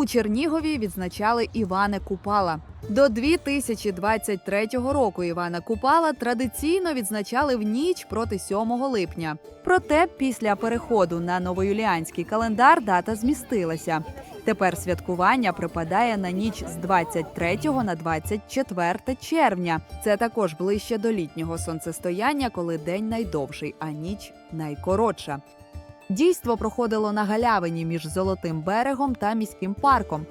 У Чернігові відзначали Івана Купала. До 2023 року Івана Купала традиційно відзначали в ніч проти 7 липня. Проте після переходу на новоюліанський календар дата змістилася. Тепер святкування припадає на ніч з 23 на 24 червня. Це також ближче до літнього сонцестояння, коли день найдовший, а ніч найкоротша. Дійство проходило на галявині між Золотим берегом та міським парком.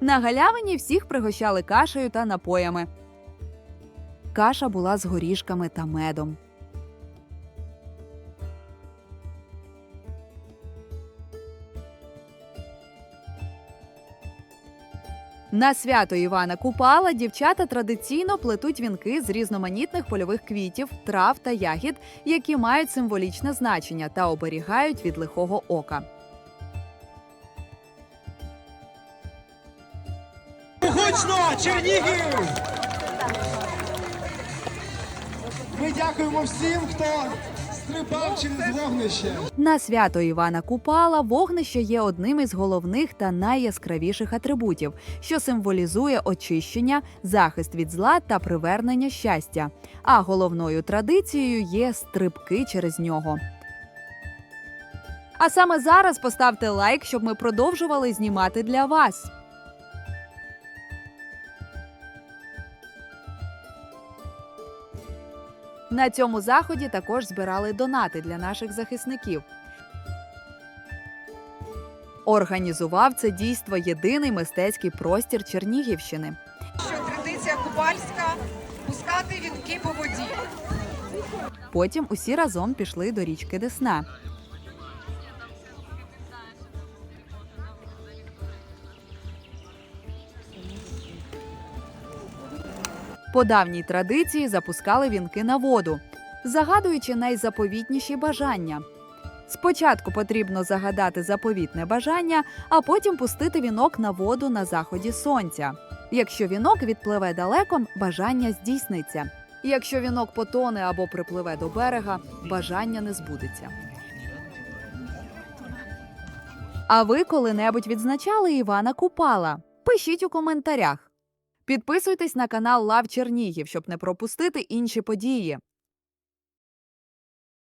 На галявині всіх пригощали кашею та напоями. Каша була з горішками та медом. На свято Івана Купала дівчата традиційно плетуть вінки з різноманітних польових квітів, трав та ягід, які мають символічне значення та оберігають від лихого ока. Гучно, Чернігів! Ми дякуємо всім, хто стрибав через вогнище. На свято Івана Купала вогнище є одним із головних та найяскравіших атрибутів, що символізує очищення, захист від зла та привернення щастя. А головною традицією є стрибки через нього. А саме зараз поставте лайк, щоб ми продовжували знімати для вас. На цьому заході також збирали донати для наших захисників. Організував це дійство єдиний мистецький простір Чернігівщини. що традиція купальська пускати вінки по воді. Потім усі разом пішли до річки Десна. По давній традиції запускали вінки на воду, загадуючи найзаповітніші бажання. Спочатку потрібно загадати заповітне бажання, а потім пустити вінок на воду на заході сонця. Якщо вінок відпливе далеко, бажання здійсниться. Якщо вінок потоне або припливе до берега, бажання не збудеться. А ви коли-небудь відзначали Івана Купала? Пишіть у коментарях. Підписуйтесь на канал Лав Чернігів, щоб не пропустити інші події.